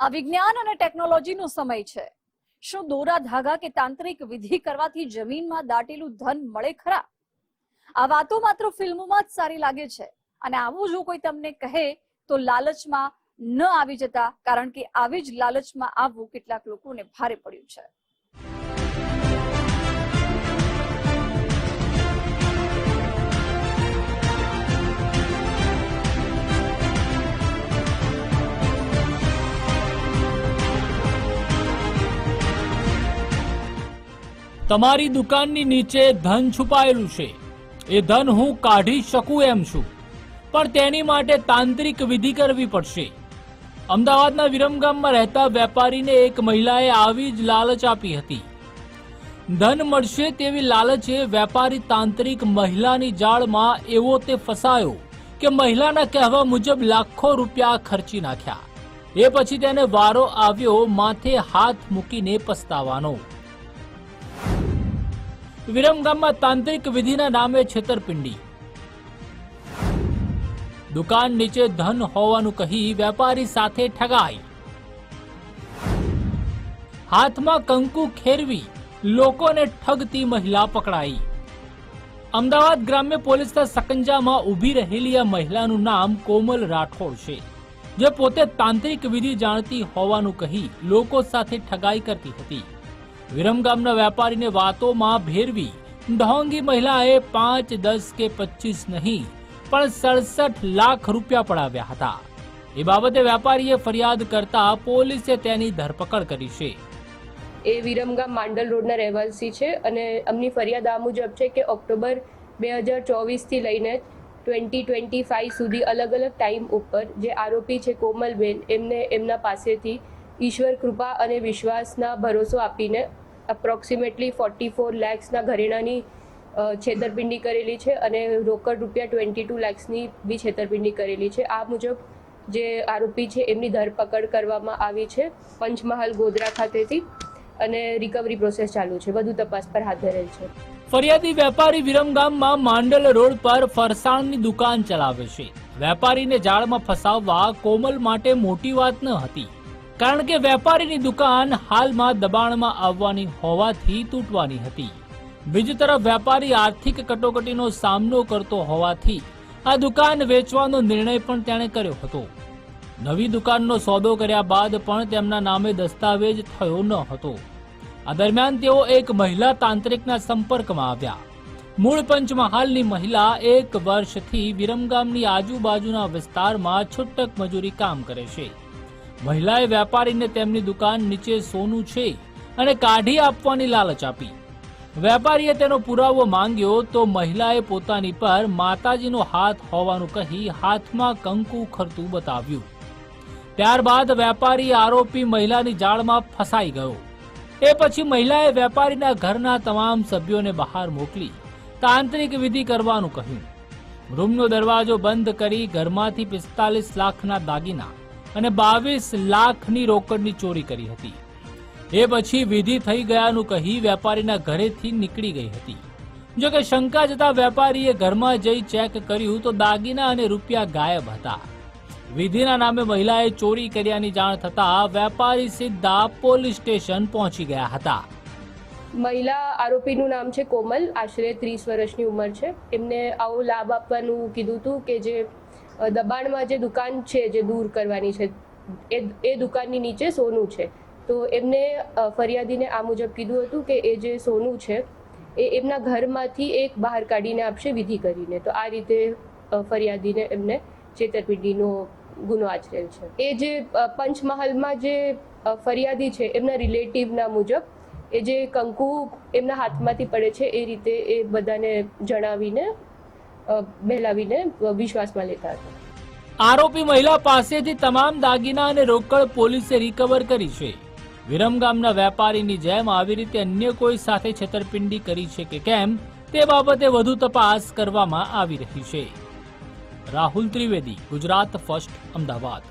આ વિજ્ઞાન અને ટેકનોલોજીનો સમય છે. શું દોરા ધાગા કે તાંત્રિક વિધિ કરવાથી જમીનમાં દાટેલું ધન મળે ખરા? આ વાતો માત્ર ફિલ્મોમાં જ સારી લાગે છે અને આવું જો કોઈ તમને કહે તો લાલચમાં ન આવી જતા, કારણ કે આવી જ લાલચમાં આવવું કેટલાક લોકોને ભારે પડ્યું છે. તમારી દુકાનની નીચે ધન છુપાયેલું છે. એ ધન હું કાઢી શકું એમ છું. પણ તેની માટે તાંત્રિક વિધિ કરવી પડશે. અમદાવાદના વિરમગામમાં રહેતા વેપારીને એક મહિલાએ આવી જ લાલચ આપી હતી. ધન મળશે તેવી લાલચે વેપારી તાંત્રિક મહિલાની જાળમાં એવો તે ફસાયો કે મહિલાના કહેવા મુજબ લાખો રૂપિયા ખર્ચી નાખ્યા. એ પછી તેને વારો આવ્યો, માથે હાથ મૂકીને પસ્તાવાનો. વિરમગામમાં તાંત્રિક વિધિના નામે છેતરપિંડી. દુકાન નીચે ધન હોવાનું કહી વેપારી સાથે ઠગાઈ. હાથમાં કંકુ ખેરવી લોકોને ઠગતી મહિલા પકડાઈ. અમદાવાદ ગ્રામ્ય પોલીસના સકંજામાં ઊભી રહેલી આ મહિલાનું નામ કોમલ રાઠોડ છે, જે પોતે તાંત્રિક વિધિ જાણતી હોવાનું કહી લોકો સાથે ઠગાઈ કરતી હતી. વિરમગામના વેપારીને વાતોમાં ભેરવી, ઢોંગી મહિલાએ પાંચ, દસ કે પચીસ નહીં, પણ સડસઠ લાખ રૂપિયા પડાવ્યા હતા. એ બાબતે વેપારીએ ફરિયાદ કરતા પોલીસે તેની ધરપકડ કરી છે. એ વિરમગામ માંડલ રોડના રહેવાસી છે અને અમની ફરિયાદ આ મુજબ છે કે ઓક્ટોબર બે હજાર ચોવીસથી લઈને ટ્વેન્ટી ટ્વેન્ટી ફાઇવ સુધી અલગ અલગ ટાઈમ ઉપર જે આરોપી છે કોમલબેન, એમને એમના પાસેથી ઈશ્વર કૃપા અને વિશ્વાસના ભરોસો આપીને અપ્રોક્સિમેટલી ફોર્ટી ફોર લેક્સના ઘરેણાની છેતરપિંડી કરેલી છે અને રોકડ રૂપિયા ટ્વેન્ટી ટુ લેક્સની બી છેતરપિંડી કરેલી છે. આ મુજબ જે આરોપી છે એમની ધરપકડ કરવામાં આવી છે પંચમહાલ ગોધરા ખાતેથી અને રિકવરી પ્રોસેસ ચાલુ છે. વધુ તપાસ પર હાથ ધરેલ છે. ફરિયાદી વેપારી વિરમગામમાં માંડલ રોડ પર ફરસાણની દુકાન ચલાવે છે. વેપારીને જાળમાં ફસાવવા કોમલ માટે મોટી વાત ન હતી. કારણ કે વેપારીની દુકાન હાલમાં દબાણમાં આવવાની હોવાથી તૂટવાની હતી. બીજી તરફ વેપારી આર્થિક કટોકટીનો સામનો કરતો હોવાથી આ દુકાન વેચવાનો નિર્ણય પણ તેણે કર્યો હતો. નવી દુકાનનો સોદો કર્યા બાદ પણ તેમના નામે દસ્તાવેજ થયો ન હતો. આ દરમિયાન તેઓ એક મહિલા તાંત્રિકના સંપર્કમાં આવ્યા. મૂળ પંચમહાલની મહિલા એક વર્ષથી વિરમગામની આજુબાજુના વિસ્તારમાં છૂટક મજૂરી કામ કરે છે. મહિલાએ વેપારીને તેમની દુકાન નીચે સોનું છે અને કાઢી આપવાની લાલચ આપી. વેપારીએ તેનો પુરાવો માંગ્યો તો મહિલાએ પોતાની પર માતાજીનો હાથ હોવાનું કહી હાથમાં કંકુ ખરતું બતાવ્યું. ત્યારબાદ વેપારી આરોપી મહિલાની જાળમાં ફસાઈ ગયો. એ પછી મહિલાએ વેપારીના ઘરના તમામ સભ્યોને બહાર મોકલી તાંત્રિક વિધિ કરવાનું કહ્યું. રૂમનો દરવાજો બંધ કરી ઘરમાંથી પિસ્તાલીસ લાખના દાગીના અને બાવીસ લાખની રોકડની ચોરી કરી હતી. એ પછી વિધિ થઈ ગયાનું કહી વેપારીના ઘરેથી નીકળી ગઈ હતી. જો કે શંકા જતા વેપારીએ ઘરમાં જઈ ચેક કર્યું તો દાગીના અને રૂપિયા ગાયબ હતા. વિધિના નામે મહિલાએ ચોરી કર્યાની જાણ થતા વેપારી સીધા પોલીસ સ્ટેશન પહોંચી ગયા હતા. મહિલા આરોપીનું નામ છે કોમલ, આશરે ત્રીસ વર્ષની ઉંમર છે. એમને આવો લાભ આપવાનું કીધું હતું કે જે દબાણમાં જે દુકાન છે, જે દૂર કરવાની છે, એ એ દુકાનની નીચે સોનું છે. તો એમને ફરિયાદીને આ મુજબ કીધું હતું કે એ જે સોનું છે, એ એમના ઘરમાંથી એક બહાર કાઢીને આપશે વિધિ કરીને. તો આ રીતે ફરિયાદીને એમને છેતરપિંડીનો ગુનો આચરેલ છે. એ જે પંચમહાલમાં જે ફરિયાદી છે, એમના રિલેટિવના મુજબ, એ જે કંકુ એમના હાથમાંથી પડે છે, એ રીતે એ બધાને જણાવીને બહેલાવીને વિશ્વાસમાં લેતા હતા. આરોપી મહિલા પાસેથી તમામ દાગીના અને રોકડ પોલીસે રિકવર કરી છે. વિરમગામના વેપારીની જેમ આવી રીતે અન્ય કોઈ સાથે છેતરપિંડી કરી છે કે કેમ, તે બાબતે વધુ તપાસ કરવામાં આવી રહી છે. રાહુલ ત્રિવેદી, ગુજરાત ફર્સ્ટ, અમદાવાદ.